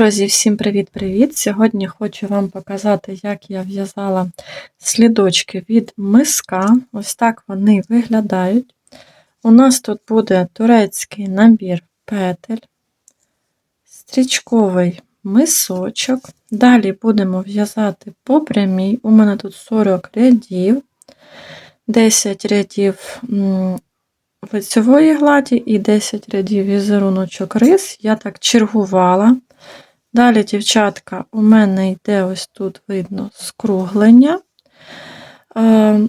Друзі, всім привіт-привіт! Сьогодні хочу вам показати, як я в'язала слідочки від миска. Ось так вони виглядають. У нас тут буде турецький набір петель, стрічковий мисочок. Далі будемо в'язати по прямій. У мене тут 40 рядів, 10 рядів лицевої гладі і 10 рядів візеруночок рис. Я так чергувала. Далі, дівчатка, у мене йде ось тут видно скруглення. Е,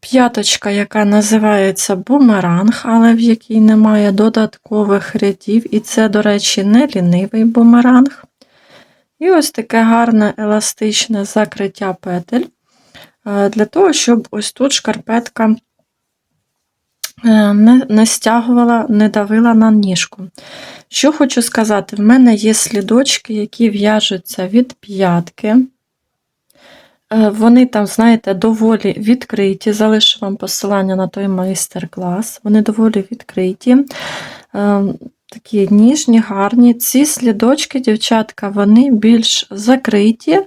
п'яточка, яка називається бумеранг, але в якій немає додаткових рядів. І це, до речі, не лінивий бумеранг. І ось таке гарне еластичне закриття петель. Е, для того, щоб ось тут шкарпетка не, не стягувала, не давила на ніжку. Що хочу сказати, в мене є слідочки, які в'яжуться від п'ятки. Е, вони там, знаєте, доволі відкриті. Залишу вам посилання на той майстер-клас. Вони доволі відкриті, е, такі ніжні, гарні. Ці слідочки, дівчатка, вони більш закриті.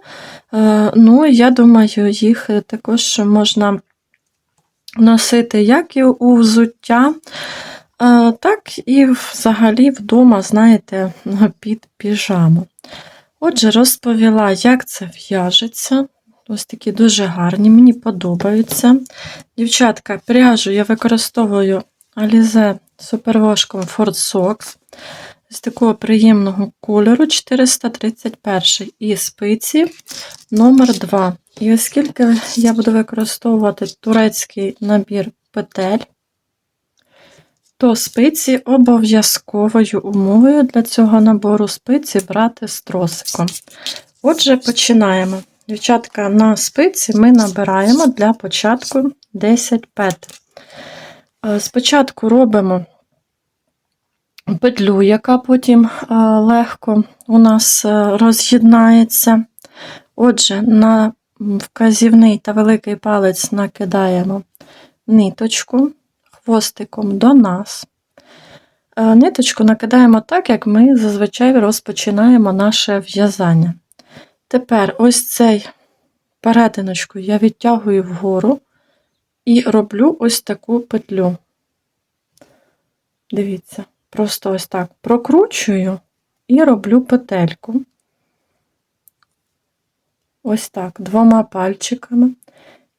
Ну, я думаю, їх також можна носити як і у взуття, е, так і взагалі вдома, знаєте, під піжаму. Отже, розповіла, як це в'яжеться. Ось такі дуже гарні, мені подобаються. Дівчатка, пряжу я використовую Alize супервошком Ford Sox з такого приємного кольору 431 і спиці номер 2 І оскільки я буду використовувати турецький набір петель, то спиці обов'язковою умовою для цього набору спиці брати з тросиком. Отже, починаємо. Дівчатка, на спиці ми набираємо для початку 10 петель. Е, спочатку робимо петлю, яка потім е, легко у нас е, роз'єднається. Отже, на вказівний та великий палець накидаємо ниточку хвостиком до нас. Е, ниточку накидаємо так, як ми зазвичай розпочинаємо наше в'язання. Тепер ось цей перетиночку я відтягую вгору і роблю ось таку петлю. Дивіться. Просто ось так прокручую і роблю петельку. Ось так, двома пальчиками.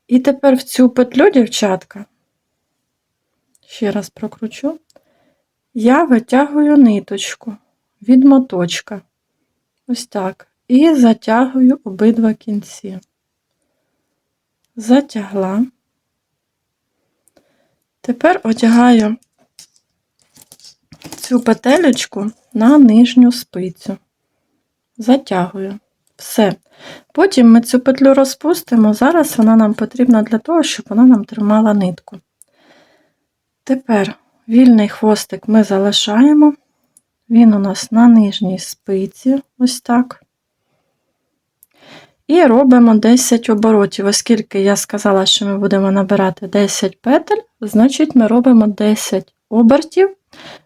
І тепер в цю петлю, дівчатка, ще раз прокручу, я витягую ниточку від моточка. Ось так. І затягую обидва кінці. Затягла. Тепер одягаю цю петелечку на нижню спицю, затягую. Все. Потім ми цю петлю розпустимо, зараз вона нам потрібна для того, щоб вона нам тримала нитку. Тепер вільний хвостик ми залишаємо, він у нас на нижній спиці, ось так. І робимо 10 оборотів, оскільки я сказала, що ми будемо набирати 10 петель, значить ми робимо 10 обертів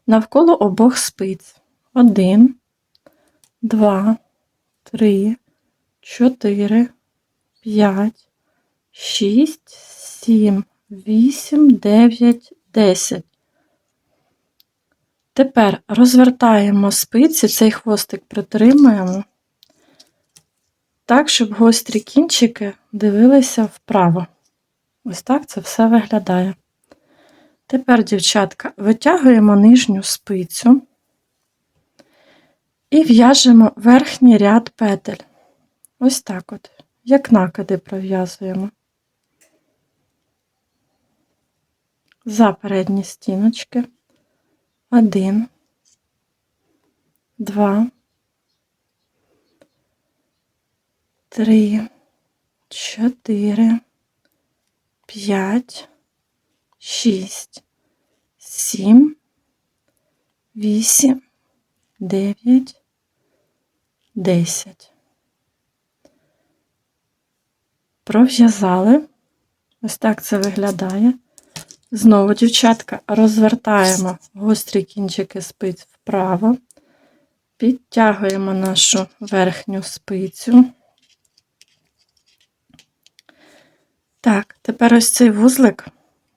навколо обох спиць. Один, два, три, чотири, п'ять, шість, сім, вісім, дев'ять, десять. Тепер розвертаємо спиці, цей хвостик притримуємо так, щоб гострі кінчики дивилися вправо. Ось так це все виглядає. Тепер, дівчатка, витягуємо нижню спицю і в'яжемо верхній ряд петель. Ось так от, як накиди пров'язуємо. За передні стіночки. Один, два, три, чотири, п'ять. Шість, сім, вісім, дев'ять, десять. Пров'язали. Ось так це виглядає. Знову, дівчатка, розвертаємо гострі кінчики спиць вправо, Підтягуємо нашу верхню спицю. Так, тепер ось цей вузлик,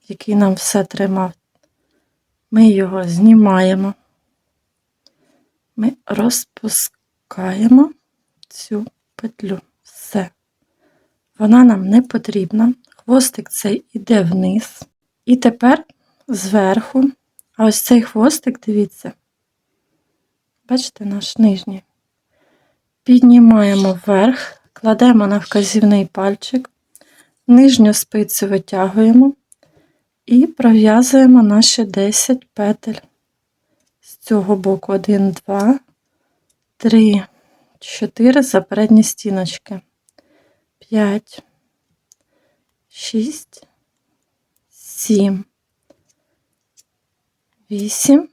який нам все тримав, ми його знімаємо. Ми розпускаємо цю петлю. Вона нам не потрібна. Хвостик цей іде вниз. І тепер зверху, а ось цей хвостик, дивіться, бачите, наш нижній. Піднімаємо вверх, кладемо на вказівний пальчик, нижню спицю витягуємо і пров'язуємо наші 10 петель. З цього боку 1, 2, 3, 4 за передні стіночки. 5, 6, 7, 8,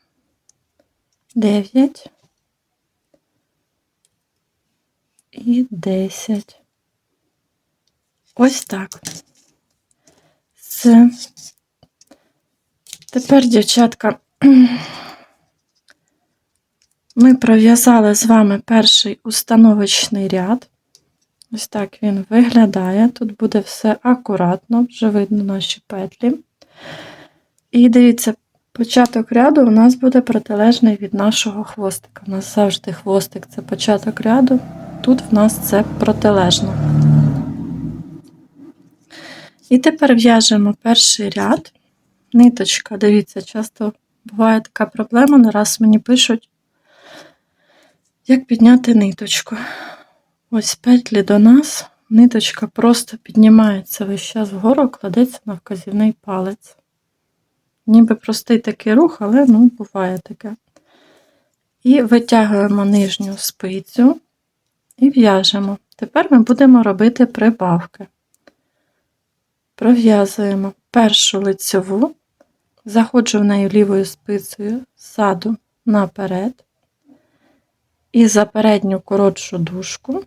9 і 10. Ось так. Все. Тепер, дівчатка, ми пров'язали з вами перший установочний ряд. Ось так він виглядає. Тут буде все акуратно, вже видно наші петлі. І дивіться, початок ряду у нас буде протилежний від нашого хвостика. У нас завжди хвостик це початок ряду, тут в нас це протилежно. І тепер в'яжемо перший ряд. Ниточка, дивіться, часто буває така проблема, не раз мені пишуть, як підняти ниточку. Ось петлі до нас, ниточка просто піднімається весь час вгору, кладеться на вказівний палець. Ніби простий такий рух, але ну, буває таке. І витягуємо нижню спицю і в'яжемо. Тепер ми будемо робити прибавки. Пров'язуємо першу лицьову, заходжу в неї лівою спицею ззаду наперед, і за передню коротшу дужку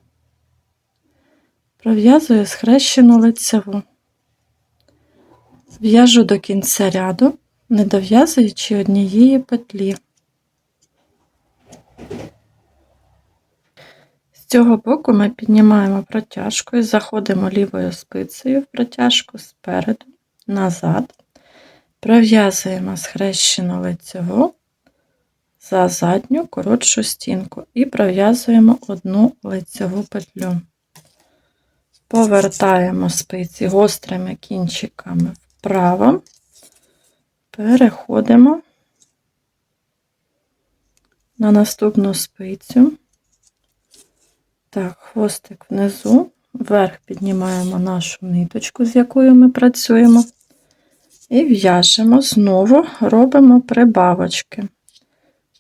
пров'язую схрещену лицеву. В'яжу до кінця ряду, не дов'язуючи однієї петлі. З цього боку ми піднімаємо протяжку і заходимо лівою спицею в протяжку спереду, назад, пров'язуємо схрещену лицеву за задню коротшу стінку і пров'язуємо одну лицеву петлю. Повертаємо спиці гострими кінчиками вправо, переходимо на наступну спицю. Так, хвостик внизу, вверх піднімаємо нашу ниточку, з якою ми працюємо, і в'яжемо, знову робимо прибавочки.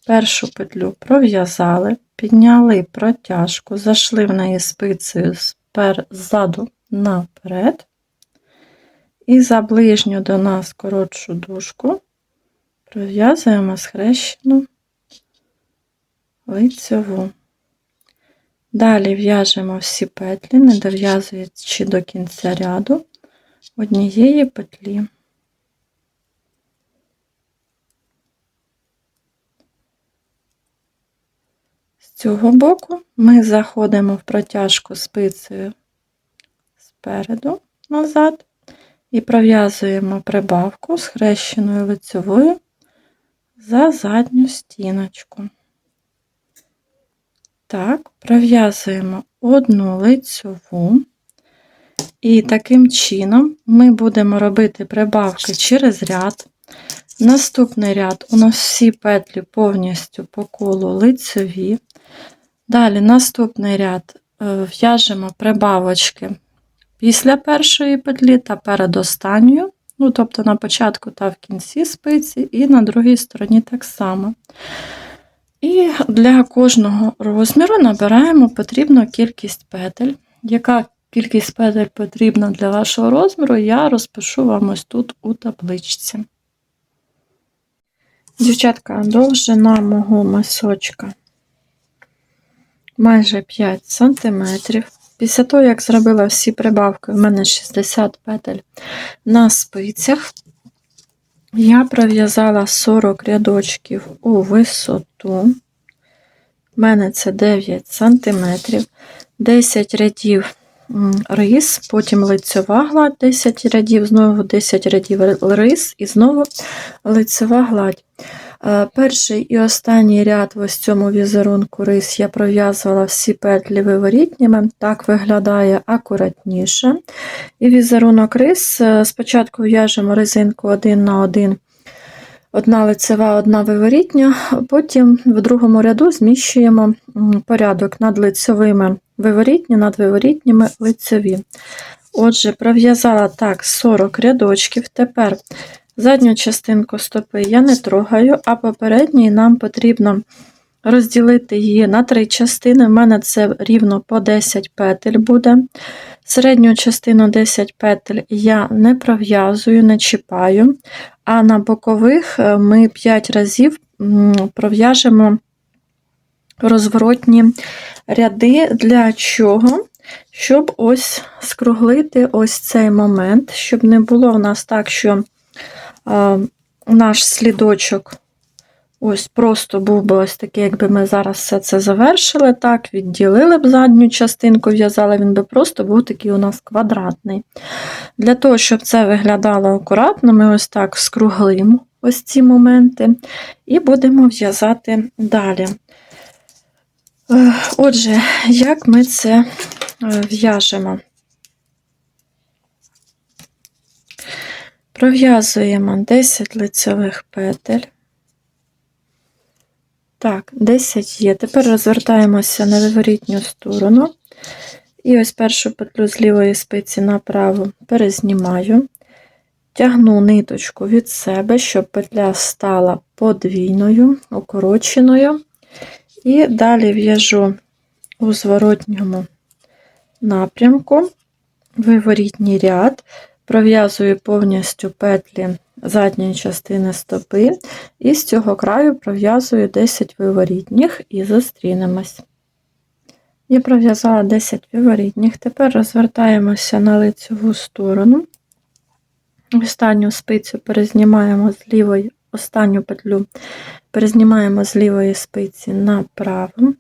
Першу петлю пров'язали, підняли протяжку, зайшли в неї спицею ззаду наперед, і за ближню до нас коротшу дужку пров'язуємо схрещену лицьову. Далі в'яжемо всі петлі, не дов'язуючи до кінця ряду однієї петлі. Цього боку ми заходимо в протяжку спицею спереду назад і пров'язуємо прибавку з хрещеною лицевою за задню стіночку. Так, пров'язуємо одну лицьову, і таким чином ми будемо робити прибавки через ряд. Наступний ряд у нас всі петлі повністю по колу лицеві. Далі наступний ряд е, в'яжемо прибавочки після першої петлі та перед останньою, ну, тобто на початку та в кінці спиці, і на другій стороні так само. І для кожного розміру набираємо потрібну кількість петель. Яка кількість петель потрібна для вашого розміру, я розпишу вам ось тут у табличці. Дівчатка, довжина мого масочка майже 5 см. Після того, як зробила всі прибавки, у мене 60 петель на спицях, я пров'язала 40 рядочків у висоту. в мене це 9 см, 10 рядів рис, потім лицьова гладь, 10 рядів, знову 10 рядів рис і знову лицьова гладь. Е, Перший і останній ряд в ось цьому візерунку рис я пров'язувала всі петлі виворітніми, так виглядає акуратніше. І візерунок рис е, спочатку в'яжемо резинку один на один, одна лицева, одна виворітня, потім в другому ряду зміщуємо порядок над лицьовими виворітні, над виворітніми лицеві. Отже, пров'язала так 40 рядочків. Тепер задню частинку стопи я не трогаю, а попередній нам потрібно розділити її на три частини. У мене це рівно по 10 петель буде. Середню частину 10 петель я не пров'язую, не чіпаю, а на бокових е, ми 5 разів пров'яжемо розворотні ряди. Для чого? Щоб ось скруглити ось цей момент, щоб не було в нас так, що наш слідочок ось просто був би ось такий, якби ми зараз все це завершили, так, відділили б задню частинку, в'язали, він би просто був такий у нас квадратний. Для того, щоб це виглядало акуратно, ми ось так скруглимо ось ці моменти і будемо в'язати далі. Е, Отже, як ми це е, в'яжемо? Пров'язуємо 10 лицевих петель. Так, 10 є. Тепер розвертаємося на виворітню сторону. І ось першу петлю з лівої спиці направо перезнімаю, тягну ниточку від себе, щоб петля стала подвійною, укороченою. І далі в'яжу у зворотньому напрямку, виворітній ряд, пров'язую повністю петлі задньої частини стопи, і з цього краю пров'язую 10 виворітніх і зустрінемось. Я пров'язала 10 виворітніх, тепер розвертаємося на лицеву сторону. Останню спицю перезнімаємо з лівої, останню петлю перезнімаємо з лівої спиці направо,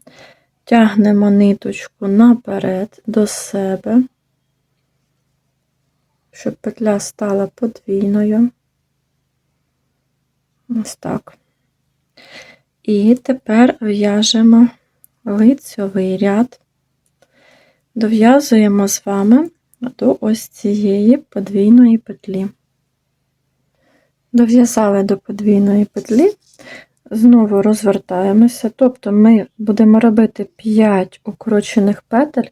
тягнемо ниточку наперед до себе, щоб петля стала подвійною. Ось так. І тепер в'яжемо лицьовий ряд, дов'язуємо з вами до ось цієї подвійної петлі. Дов'язали до подвійної петлі, знову розвертаємося, тобто ми будемо робити 5 укорочених петель,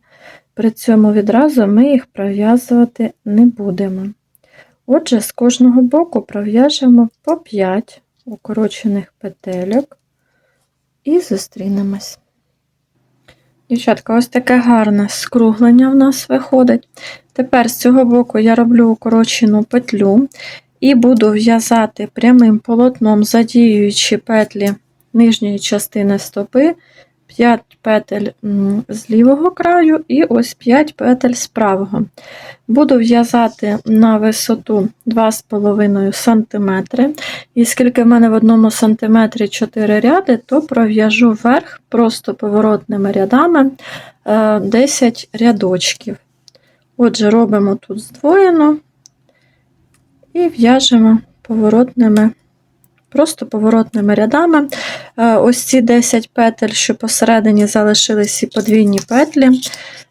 при цьому відразу ми їх пров'язувати не будемо. Отже, з кожного боку пров'яжемо по 5 укорочених петельок і зустрінемось. Дівчатка, ось таке гарне скруглення в нас виходить. Тепер з цього боку я роблю укорочену петлю і буду в'язати прямим полотном, задіюючи петлі нижньої частини стопи, 5 петель з лівого краю і ось 5 петель з правого. Буду в'язати на висоту 2,5 см. І скільки в мене в одному сантиметрі 4 ряди, то пров'яжу вверх просто поворотними рядами 10 е, рядочків. Отже, робимо тут здвоєно і в'яжемо поворотними просто поворотними рядами. Е, ось ці 10 петель, що посередині залишились і подвійні петлі,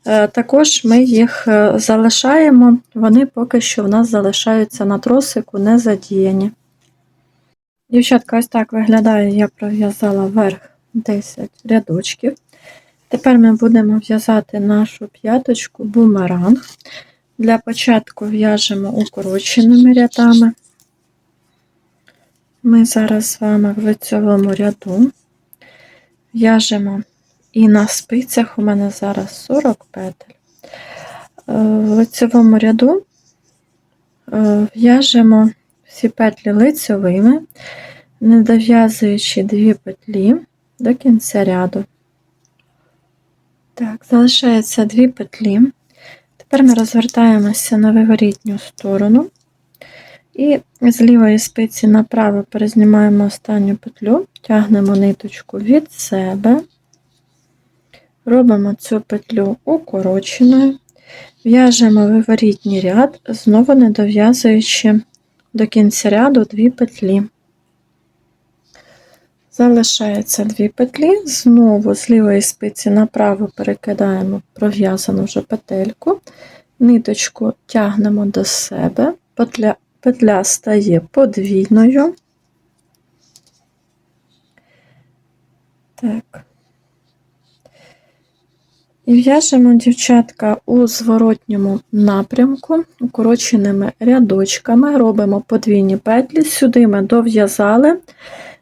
е, також ми їх е, залишаємо, вони поки що в нас залишаються на тросику не задіяні. Дівчатка, ось так виглядає, я пров'язала вверх 10 рядочків. Тепер ми будемо в'язати нашу п'яточку бумеранг. Для початку в'яжемо укороченими рядами. Ми зараз з вами в лицьовому ряду в'яжемо і на спицях у мене зараз 40 петель. Е, в лицьовому ряду е, в'яжемо всі петлі лицьовими, не дов'язуючи дві петлі до кінця ряду. Так, залишається дві петлі. Тепер ми розвертаємося на виворітню сторону. І з лівої спиці направо перезнімаємо останню петлю, тягнемо ниточку від себе, робимо цю петлю укороченою, в'яжемо виворітній ряд, знову не дов'язуючи до кінця ряду дві петлі. Залишається дві петлі, знову з лівої спиці направо перекидаємо пров'язану вже петельку, ниточку тягнемо до себе, петля, петля стає подвійною. Так. І в'яжемо дівчатка у зворотньому напрямку, укороченими рядочками, робимо подвійні петлі, сюди ми дов'язали,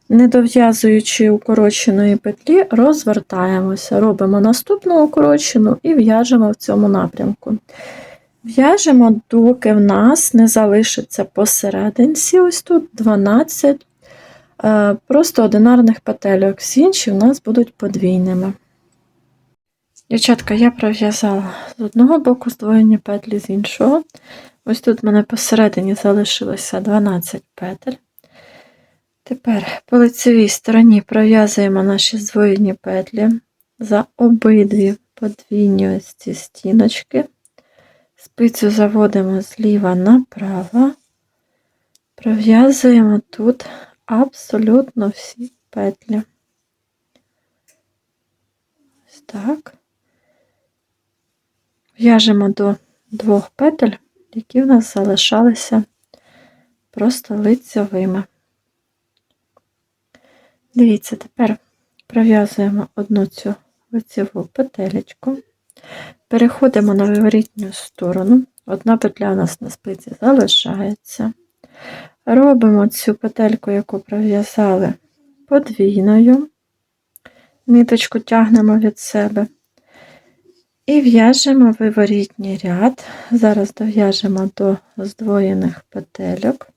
не дов'язуючи укороченої петлі, розвертаємося, робимо наступну укорочену і в'яжемо в цьому напрямку. В'яжемо, доки в нас не залишиться посерединці, ось тут 12 е, просто одинарних петельок, всі інші в нас будуть подвійними. Дівчатка, я пров'язала з одного боку здвоєні петлі з іншого. Ось тут в мене посередині залишилося 12 петель. Тепер по лицевій стороні пров'язуємо наші здвоєні петлі за обидві подвійні ось ці стіночки. Спицю заводимо зліва направо, пров'язуємо тут абсолютно всі петлі. Ось так. В'яжемо до двох петель, які в нас залишалися просто лицьовими. Дивіться, тепер пров'язуємо одну цю лицеву петелечку, переходимо на виворітню сторону, одна петля у нас на спиці залишається. Робимо цю петельку, яку пров'язали подвійною, ниточку тягнемо від себе. І в'яжемо виворітній ряд. Зараз дов'яжемо до здвоєних петельок.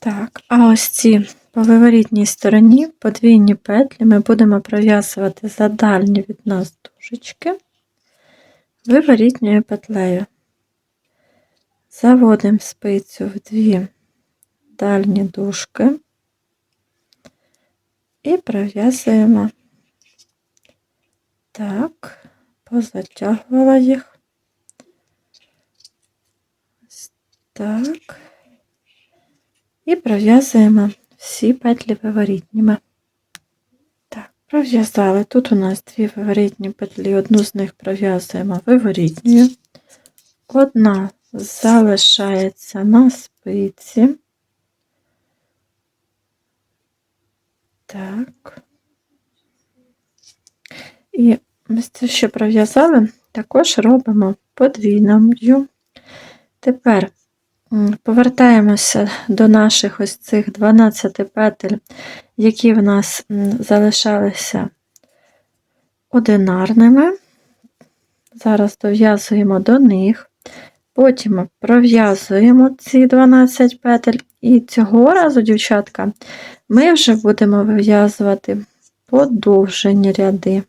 Так, а ось ці по виворітній стороні подвійні петлі ми будемо пров'язувати за дальні від нас дужечки виворітньою петлею. Заводимо спицю в дві дальні дужки і пров'язуємо так, позатягувала їх. Так. І пров'язуємо всі петлі виворітніми. Так, пров'язали. Тут у нас дві виворітні петлі, одну з них пров'язуємо виворітньою. Одна залишається на спиці. Так. І Ось це, що пров'язали, також робимо подвійною. Тепер повертаємося до наших ось цих 12 петель, які в нас залишалися одинарними. Зараз дов'язуємо до них, потім пров'язуємо ці 12 петель, і цього разу, дівчатка, ми вже будемо вив'язувати подовжені ряди.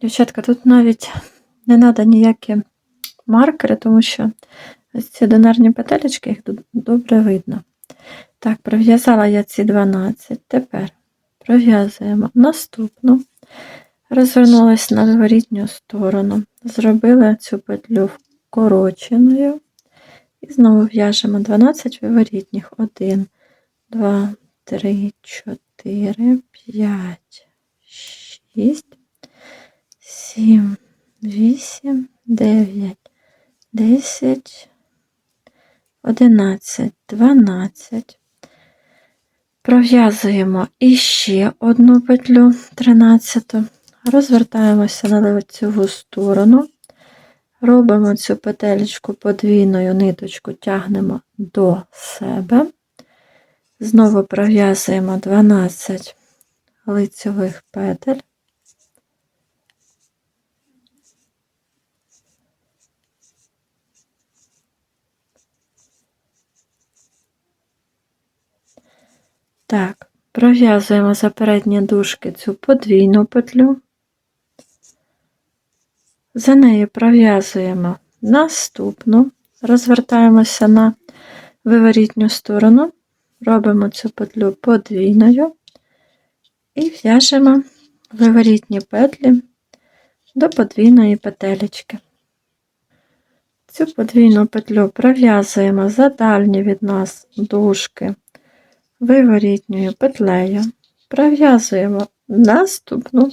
Дівчатка, тут навіть не треба ніякі маркери, тому що ось ці донарні петелечки, їх тут добре видно. Так, пров'язала я ці 12. Тепер пров'язуємо наступну, розвернулася на виворітню сторону, зробила цю петлю вкороченою. І знову в'яжемо 12 виворітніх. 1, 2, 3, 4, 5, 6, сім, вісім, дев'ять, десять, одинадцять, дванадцять. Пров'язуємо іще одну петлю тринадцяту, розвертаємося на лицеву сторону, робимо цю петелечку подвійною ниточку, тягнемо до себе, знову пров'язуємо 12 лицевих петель. Так, пров'язуємо за передні дужки цю подвійну петлю, за нею пров'язуємо наступну, розвертаємося на виворітню сторону, робимо цю петлю подвійною. І в'яжемо виворітні петлі до подвійної петелечки. Цю подвійну петлю пров'язуємо за дальні від нас дужки виворітньою петлею, пров'язуємо наступну,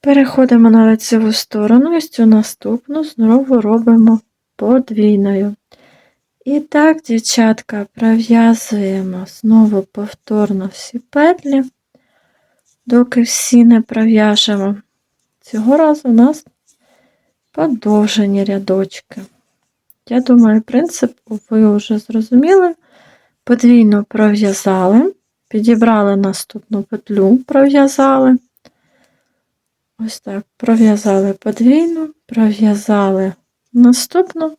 переходимо на лицеву сторону і цю наступну знову робимо подвійною. І так, дівчатка, пров'язуємо знову повторно всі петлі, доки всі не пров'яжемо. Цього разу у нас подовжені рядочки. Я думаю, принцип ви вже зрозуміли. Подвійно пров'язали, підібрали наступну петлю, пров'язали. Ось так, пров'язали подвійну, пров'язали наступну.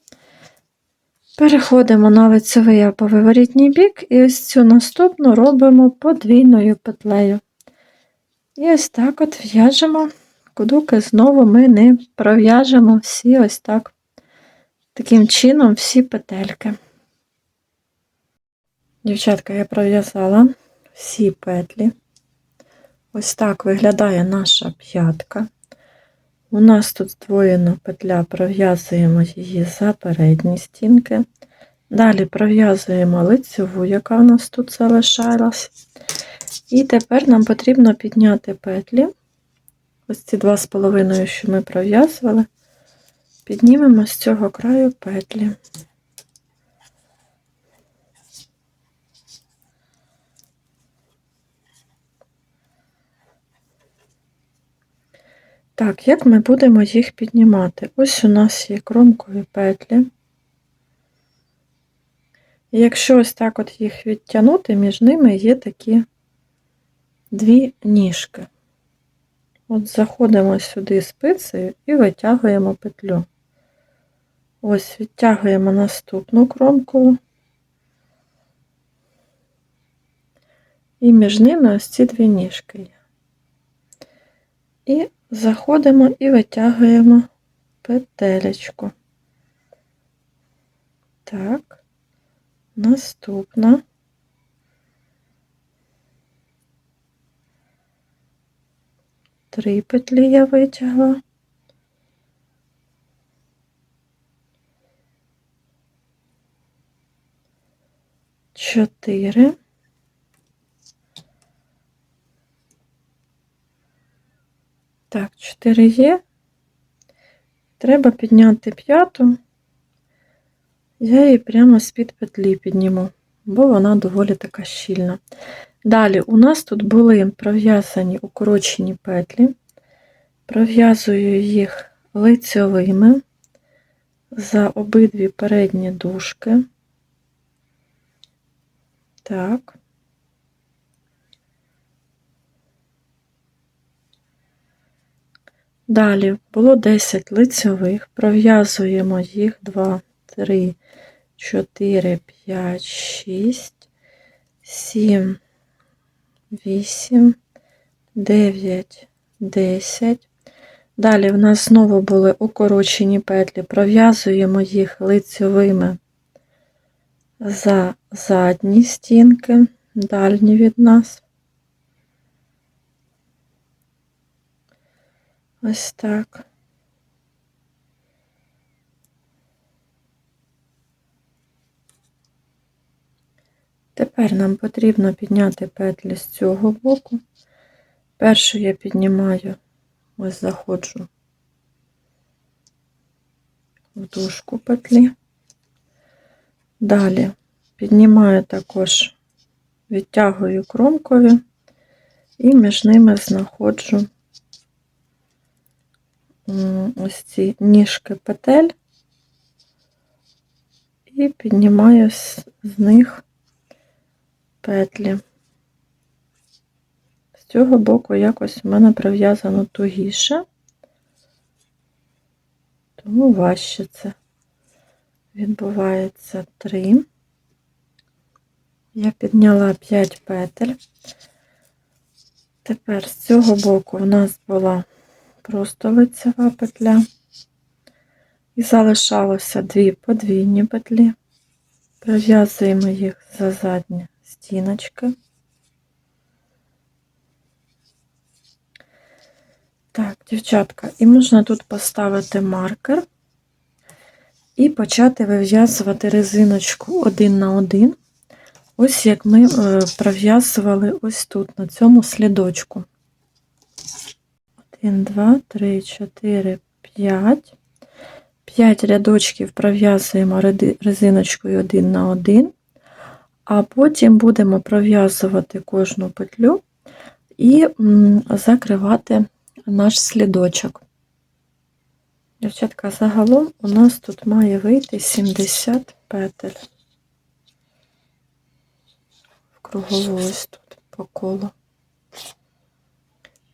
Переходимо на лицевий або виворітній бік, і ось цю наступну робимо подвійною петлею. І ось так от в'яжемо, кудуки знову ми не пров'яжемо всі ось так, таким чином, всі петельки. Дівчатка, я пров'язала всі петлі. Ось так виглядає наша п'ятка. У нас тут здвоєна петля, пров'язуємо її за передні стінки. Далі пров'язуємо лицеву, яка у нас тут залишалась. І тепер нам потрібно підняти петлі. Ось ці два з половиною, що ми пров'язували, піднімемо з цього краю петлі. Так, як ми будемо їх піднімати? Ось у нас є кромкові петлі. І якщо ось так от їх відтягнути, між ними є такі дві ніжки. От заходимо сюди спицею і витягуємо петлю. Ось відтягуємо наступну кромку. І між ними ось ці дві ніжки є. І заходимо і витягуємо петелечку. Так, наступна. Три петлі я витягла. Чотири. Так, 4 є. Треба підняти п'яту. Я її прямо з-під петлі підніму, бо вона доволі така щільна. Далі у нас тут були пров'язані укорочені петлі, пров'язую їх лицьовими за обидві передні дужки. Так. Далі. Було 10 лицьових, пров'язуємо їх. 2, 3, 4, 5, 6, 7, 8, 9, 10. Далі в нас знову були укорочені петлі, пров'язуємо їх лицьовими за задні стінки, дальні від нас. Ось так. Тепер нам потрібно підняти петлі з цього боку. Першу я піднімаю, ось заходжу в дужку петлі. Далі піднімаю також, відтягую кромкові і між ними знаходжу ось ці ніжки петель і піднімаю з, них петлі. З цього боку якось в мене прив'язано тугіше, тому важче це відбувається три. Я підняла 5 петель. Тепер з цього боку у нас була просто лицева петля. І залишалося дві подвійні петлі, пров'язуємо їх за задні стіночки. Так, дівчатка, і можна тут поставити маркер і почати вив'язувати резиночку один на один, ось як ми е, пров'язували ось тут, на цьому слідочку. 1, 2, 3, 4, 5. 5 рядочків пров'язуємо резиночкою один на один, а потім будемо пров'язувати кожну петлю і закривати наш слідочок. Дівчатка, загалом у нас тут має вийти 70 петель. В кругову ось тут по колу.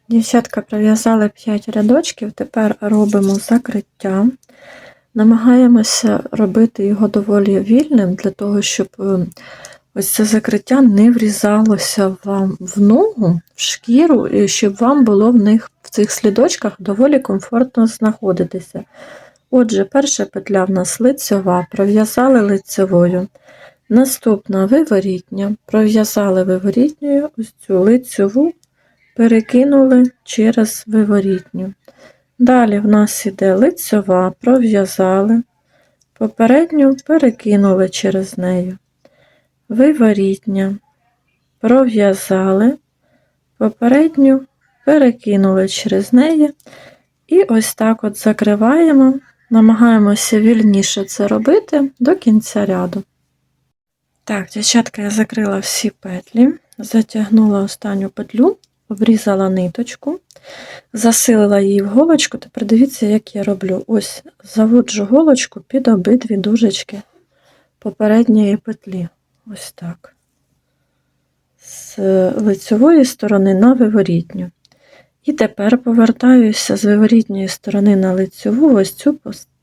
Дівчатка пров'язали 5 рядочків, тепер робимо закриття. Намагаємося робити його доволі вільним, для того, щоб е, ось це закриття не врізалося вам в ногу, в шкіру, і щоб вам було в них в цих слідочках доволі комфортно знаходитися. Отже, перша петля в нас лицьова, пров'язали лицьовою. Наступна виворітня, пров'язали виворітньою, ось цю лицьову перекинули через виворітню. Далі в нас іде лицьова, пров'язали, попередню перекинули через неї. Виворітня, пров'язали, попередню перекинули через неї. І ось так от закриваємо, намагаємося вільніше це робити до кінця ряду. Так, дівчатка, я закрила всі петлі, затягнула останню петлю, обрізала ниточку, засилила її в голочку. Тепер дивіться, як я роблю. Ось заводжу голочку під обидві дужечки попередньої петлі. Ось так. З лицьової сторони на виворітню. І тепер повертаюся з виворітньої сторони на лицьову ось цю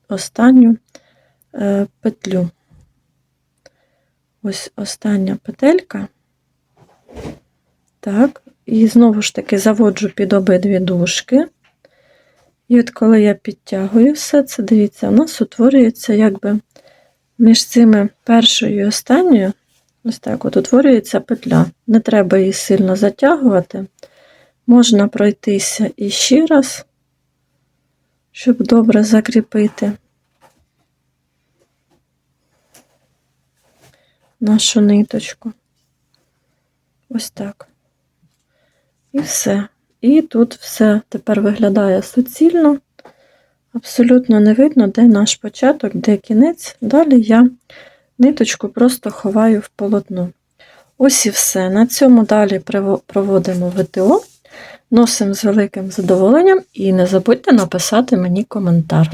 останню е, петлю. Ось остання петелька. Так, і знову ж таки заводжу під обидві дужки. І от коли я підтягую все це, дивіться, у нас утворюється якби між цими першою і останньою, ось так от утворюється петля. Не треба її сильно затягувати. Можна пройтися іще раз, щоб добре закріпити нашу ниточку. Ось так. І все. І тут все тепер виглядає суцільно. Абсолютно не видно, де наш початок, де кінець. Далі я ниточку просто ховаю в полотно. Ось і все. На цьому далі проводимо ВТО. Носимо з великим задоволенням і не забудьте написати мені коментар.